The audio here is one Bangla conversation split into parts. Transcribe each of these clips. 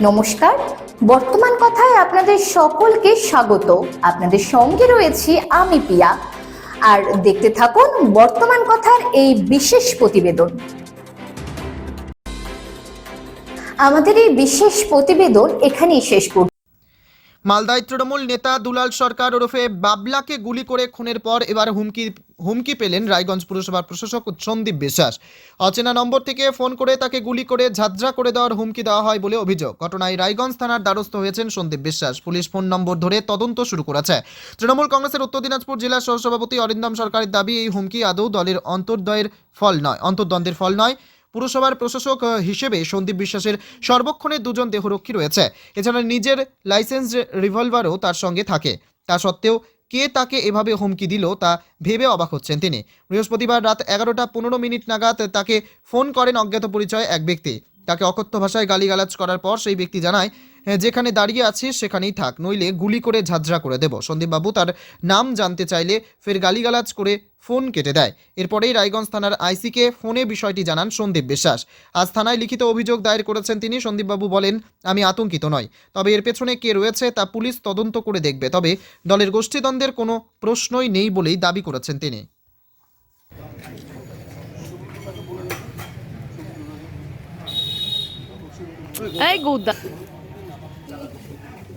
নমস্কার। বর্তমান কথায় আপনাদের সকলকে স্বাগত। আপনাদের সঙ্গে রয়েছি আমি পিয়া। আর দেখতে থাকুন বর্তমান কথার এই বিশেষ প্রতিবেদন। আমাদের এই বিশেষ প্রতিবেদন এখানেই শেষ করছি। মালদায় তৃণমূল নেতা দুলাল সরকার ওরফে বাবলাকে গুলি করে খুনের পর এবার হুমকি হুমকি পেলেন রায়গঞ্জ পুরসভার প্রশাসক সন্দীপ বিশ্বাস। অচেনা নম্বর থেকে ফোন করে তাকে গুলি করে ঝাঁঝরা করে দেওয়ার হুমকি দেওয়া হয় বলে অভিযোগ। ঘটনায় রায়গঞ্জ থানার দ্বারস্থ হয়েছেন সন্দীপ বিশ্বাস। পুলিশ ফোন নম্বর ধরে তদন্ত শুরু করেছে। তৃণমূল কংগ্রেসের উত্তর দিনাজপুর জেলা সহসভাপতি অরিন্দম সরকারের দাবি, এই হুমকি আদৌ দলের অন্তর্দয়ের ফল নয়, অন্তর্দ্বন্দ্বের ফল নয়। পুরসভার প্রশাসক হিসেবে সন্দীপ বিশ্বাসের সর্বক্ষণে দুজন দেহরক্ষী রয়েছে। এছাড়া নিজের লাইসেন্স রিভলভারও তার সঙ্গে থাকে। তা সত্ত্বেও কে তাকে এভাবে হুমকি দিল তা ভেবে অবাক হচ্ছেন তিনি। বৃহস্পতিবার রাত এগারোটা পনেরো মিনিট নাগাদ তাকে ফোন করেন অজ্ঞাত পরিচয় এক ব্যক্তি। তাকে অকথ্য ভাষায় গালিগালাজ করার পর সেই ব্যক্তি জানায় "হ্যাঁ, যেখানে দাঁড়িয়ে আছিস সেখানেই থাক, নইলে গুলি করে ঝাঁঝরা করে দেব। সন্দীপবাবু তার নাম জানতে চাইলে ফের গালিগালাজ করে ফোন কেটে দেয়। এরপরেই রায়গঞ্জ থানার আইসিকে ফোনে বিষয়টি জানান সন্দীপ বিশ্বাস। আজ থানায় লিখিত অভিযোগ দায়ের করেছেন তিনি। সন্দীপবাবু বলেন, আমি আতঙ্কিত নয়। তবে এর পেছনে কে রয়েছে তা পুলিশ তদন্ত করে দেখবে। তবে দলের গোষ্ঠীদ্বন্দ্বের কোনো প্রশ্নই নেই বলেই দাবি করেছেন তিনি। এই গৌদা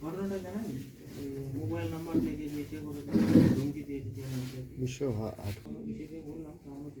ঘটনাটা জানেন মোবাইল নাম্বার থেকে নিচে করে ধমকি দিয়েছে বিশ্ব হাট বললাম তো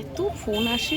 এত ফোন আসে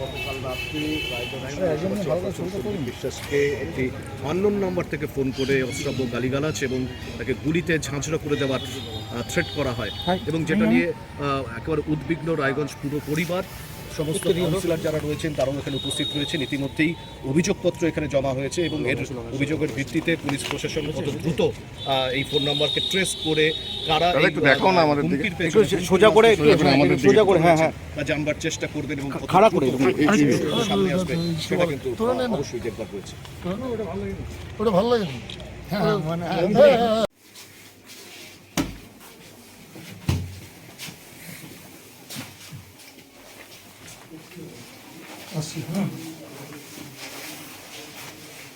গতকাল রাত্রে বিশ্বাসকে একটি আননোন নাম্বার থেকে ফোন করে অশ্রাব্য গালিগালাজ এবং তাকে গুলিতে ঝাঁঝরা করে দেওয়ার থ্রেট করা হয়। এবং যেটা নিয়ে আহ, একেবারে উদ্বিগ্ন রায়গঞ্জ পুরো পরিবার সমস্ত কাউন্সিলর যারা রয়েছেন তারাও এখানে উপস্থিত রয়েছেন। ইতিমধ্যেই অভিযোগপত্র এখানে জমা হয়েছে এবং এর অভিযোগের ভিত্তিতে পুলিশ প্রশাসন কত দ্রুত আহ, এই ফোন নাম্বারকে ট্রেস করে কারা একটু দেখাও না আমাদের দিকে। একটু সোজা করে, সোজা করে আমাদের দিকে। সোজা করে হ্যাঁ হ্যাঁ। তা জানবার চেষ্টা করবেন এবং খাড়া করে, এই- এই- সামনে আসবে। সেটা কিন্তু অবশ্যই দেখবার রয়েছে। ওটা ভালো লাগে হ্যাঁ মানে 왔어. 응.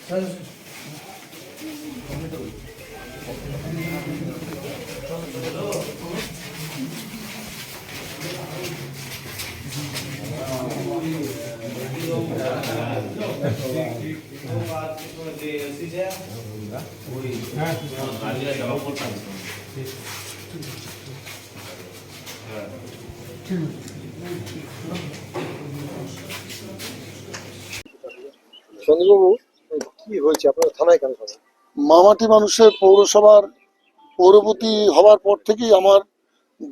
잘했어. 응. সন্দীপবাবু কি হয়েছে? আপনার থানায় কেন মামাটি মানুষের পৌরসভার পৌরপতি হওয়ার পর থেকেই আমার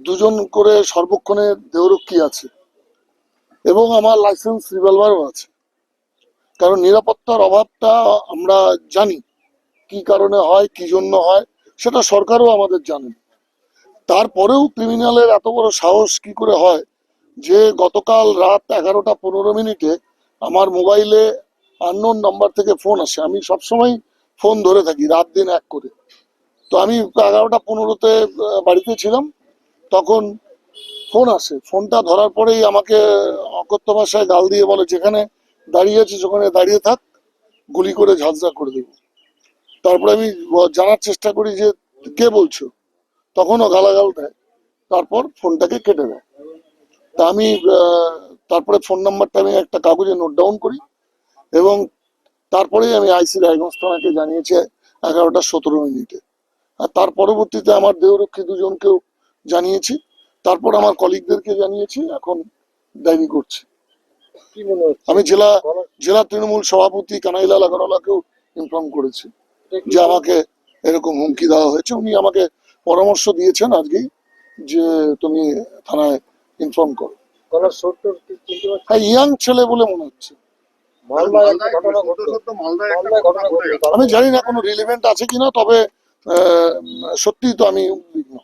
দুজন করে সর্বক্ষণের দেহরক্ষী আছে এবং আমার লাইসেন্স রিভলভারও আছে। কারণ নিরাপত্তার অভাবটা আমরা জানি, কি কারণে হয়, কি জন্য হয়, সেটা সরকারও আমাদের জানেন তারপরেও ক্রিমিনালের এত বড় সাহস কি করে হয় যে গতকাল রাত এগারোটা পনেরো মিনিটে আমার মোবাইলে আননোন নাম্বার থেকে ফোন আসে। আমি সবসময় ফোন ধরে থাকি, রাত দিন এক করে। তো আমি এগারোটা পনেরোতে বাড়িতে ছিলাম। তখন ফোন আসে। ফোনটা ধরার পরেই আমাকে অকথ্য ভাষায় গাল দিয়ে বলে, যেখানে দাঁড়িয়ে আছিস, ওখানে দাঁড়িয়ে থাক। গুলি করে ঝাঁঝরা করে দেব। তারপরে আমি জানার চেষ্টা করি যে, কে বলছো? তখনও গালাগাল দেয়। তারপর ফোনটাকে কেটে দেয়। তা আমি তারপরে ফোন নাম্বারটা আমি একটা কাগজে নোট ডাউন করি। এবং তারপরেই আমি আইসি রায়গঞ্জ থানাকে জানিয়েছি এগারোটা সতেরো মিনিটে। আর তার পরবর্তীতে আমার দেহরক্ষী দুজনকেও জানিয়েছি। তারপর আমার কলিগদেরকে জানিয়েছি এখন ডায়েরি করছি। আমি জেলা জেলা তৃণমূল সভাপতি কানাইলাল আগরওয়ালাকেও ইনফর্ম করেছি যে আমাকে এরকম হুমকি দেওয়া হয়েছে। উনি আমাকে পরামর্শ দিয়েছেন আজকেই যে তুমি থানায় ইনফর্ম করো। হ্যাঁ ইয়াং ছেলে বলে মনে হচ্ছে। আমি জানি না কোনো রিলিভেন্ট আছে কিনা তবে আহ, সত্যিই তো আমি উদ্বিগ্ন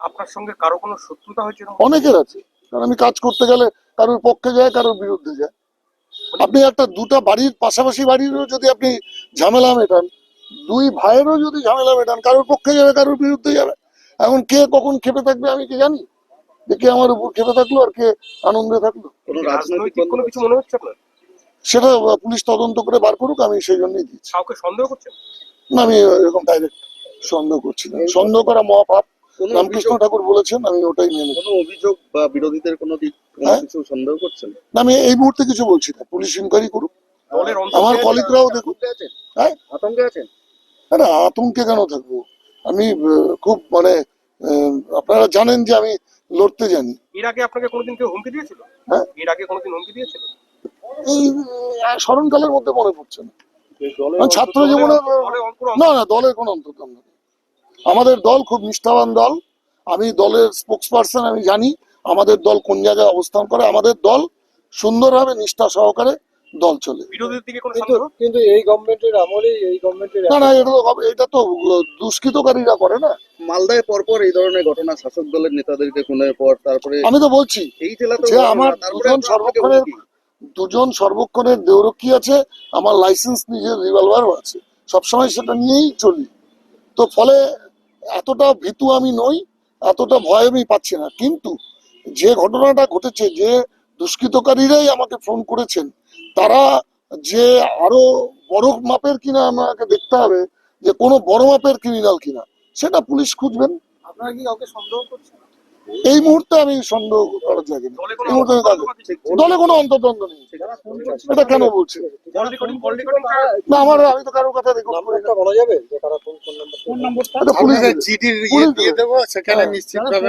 আপনার সঙ্গে কারও কোনো শত্রুতা হয়েছে অনেকের আছে। কারণ আমি কাজ করতে গেলে কারোর পক্ষে যায় কারোর বিরুদ্ধে যায়। আপনি একটা দুটা বাড়ির পাশাপাশি বাড়িরও যদি আপনি ঝামেলা মেটান দুই ভাইয়েরও যদি ঝামেলা মেটান কারোর পক্ষে যাবে কারোর বিরুদ্ধে যাবে। এখন কে কখন খেপে থাকবে আমি কি জানি? যে কে আমার উপর খেপে থাকল আর কে আনন্দে থাকল? কোনো রাজনৈতিক কোনো কিছু মনে হচ্ছে আপনার? সেটা পুলিশ তদন্ত করে বার করুক আমি সেই জন্যই দিচ্ছি কাউকে সন্দেহ করছেন? না আমি এরকম ডাইরেক্ট সন্দেহ করছি না। সন্দেহ করা মহাপাপ। রামকৃষ্ণ ঠাকুর বলেছেন আমি ওটাই মেনে কোনো অভিযোগ বা বিরোধীদের কোনো দিক হ্যাঁ? কিছু সন্দেহ করছেন? না, আমি এই মুহূর্তে কিছু বলছি না। পুলিশ ইনকোয়ারি করুক। আমার কলিগরাও দেখুক। আছেন? হ্যাঁ? আতঙ্কে আছেন? না আতঙ্কে কেন থাকব? আমি খুব মানে আহ, আপনারা জানেন যে আমি লড়তে জানি। এর আগে আপনাকে কোনোদিন কেউ হুমকি দিয়েছিল? হ্যাঁ? এর আগে কোনোদিন হুমকি দিয়েছিল? এই স্মরণকালের মধ্যে মনে পড়ছে না। ছাত্র জীবনে না না দলের কোনো অন্তর্দ্বন্দ্ব নেই। আমাদের দল খুব নিষ্ঠাবান দল। আমি দলের স্পোক্স পার্সন আমি জানি আমাদের দল কোন জায়গায় অবস্থান করে। আমাদের দল সুন্দরভাবে নিষ্ঠা সহকারে দল চলে। বিরোধীর দিকে কোনো কিন্তু এই গভর্নমেন্টের আমলেই এই গভর্নমেন্টের না না এটা তো এটা তো দুষ্কৃতকারীরা করে না। মালদায় পরপর এই ধরনের ঘটনা শাসক দলের নেতাদেরকে খুনের পর তারপরে আমি তো বলছি এই জেলাতে আমার সর্বক্ষণের দুজন সর্বক্ষণের দেহরক্ষী আছে, আমার লাইসেন্স নিজের রিভলভারও আছে। সবসময় সেটা নিয়েই চলি। তো ফলে এতটা ভীতু আমি নই, এতটা ভয় আমি পাচ্ছি না। কিন্তু যে ঘটনাটা ঘটেছে, যে দুষ্কৃতকারীরাই আমাকে ফোন করেছেন, তারা যে আরও বড় মাপের কিনা আমাকে দেখতে হবে, যে কোনো বড় মাপের ক্রিমিনাল কিনা, সেটা পুলিশ খুঁজবেন। আপনারা কি কাউকে সন্দেহ করছেন? এই মুহূর্তে আমি সন্দেহ করার জায়গা নেই। এই মুহূর্তে আমি। দলে কোনো অন্তর্দ্বন্দ্ব নেই। এটা কেন বলছে? না আমার আমি তো কারোর কথা করি বলা যাবে যে কারা কোন নাম্বার পুলিশ দেবে। জিডির দেবো সেখানে হ্যাঁ। নিশ্চিতভাবে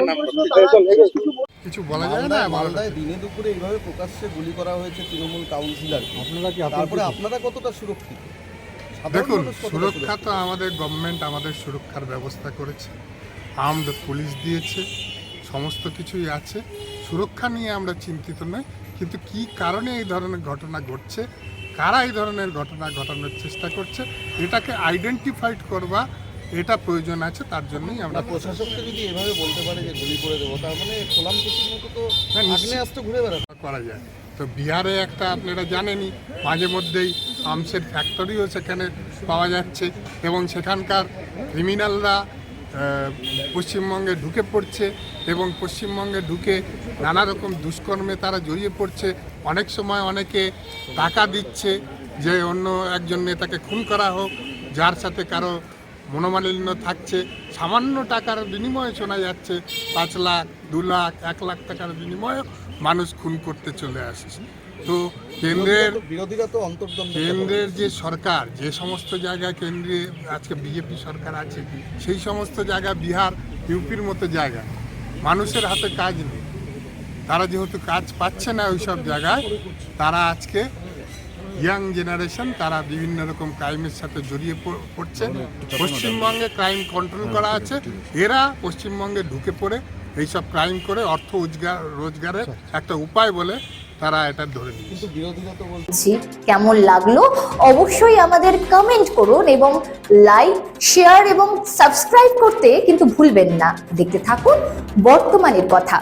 কিছু বলা যায় না মালদায় দিনে দুপুরে এইভাবে প্রকাশ্যে গুলি করা হয়েছে তৃণমূল কাউন্সিলর তারপরে আপনারা কতটা সুরক্ষিত? দেখুন সুরক্ষা তো আমাদের গভর্নমেন্ট আমাদের সুরক্ষার ব্যবস্থা করেছে। আর্মড পুলিশ দিয়েছে। সমস্ত কিছুই আছে। সুরক্ষা নিয়ে আমরা চিন্তিত নই। কিন্তু কি কারণে এই ধরনের ঘটনা ঘটছে? কারা এই ধরনের ঘটনা ঘটানোর চেষ্টা করছে? এটাকে আইডেন্টিফাইড করবা এটা প্রয়োজন আছে তার জন্যই আমরা প্রশাসককে যদি এভাবে বলতে পারে যে গুলি করে দেবো তার মানে কুচির মতো তো। আগ্নেয়াস্ত্র ঘুরে বেড়াবে করা যায়। তো বিহারে একটা আপনারা জানেনই মাঝে মধ্যেই আর্মসের ফ্যাক্টরিও সেখানে পাওয়া যাচ্ছে এবং সেখানকার ক্রিমিনালরা পশ্চিমবঙ্গে ঢুকে পড়ছে এবং পশ্চিমবঙ্গে ঢুকে নানা রকম দুষ্কর্মে তারা জড়িয়ে পড়ছে। অনেক সময় অনেকে টাকা দিচ্ছে যে অন্য একজন নেতাকে খুন করা হোক, যার সাথে কারও মনোমালিন্য থাকছে। সামান্য টাকার বিনিময়ে শোনা যাচ্ছে, পাঁচ লাখ, দু লাখ, এক লাখ টাকার বিনিময়ে মানুষ খুন করতে চলে আসছে। তো কেন্দ্রের বিরোধীরা তো- অন্তর্দ্বন্দ্ব কেন্দ্রের যে সরকার যে সমস্ত জায়গায় কেন্দ্রে আজকে বিজেপি সরকার আছে সেই সমস্ত জায়গা বিহার ইউপির মতো জায়গা। মানুষের হাতে কাজ নেই। তারা যেহেতু কাজ পাচ্ছে না ওই সব জায়গায় তারা আজকে ইয়াং জেনারেশন তারা বিভিন্ন রকম ক্রাইমের সাথে জড়িয়ে পড়ছে। পশ্চিমবঙ্গে ক্রাইম কন্ট্রোল করা আছে। এরা পশ্চিমবঙ্গে ঢুকে পড়ে এইসব ক্রাইম করে অর্থ রোজগার রোজগারের একটা উপায় বলে তারা এটা ধরে নিয়েছে। কেমন লাগল? অবশ্যই আমাদের কমেন্ট করুন এবং লাইক শেয়ার এবং সাবস্ক্রাইব করতে কিন্তু ভুলবেন না। দেখতে থাকুন বর্তমানের কথা।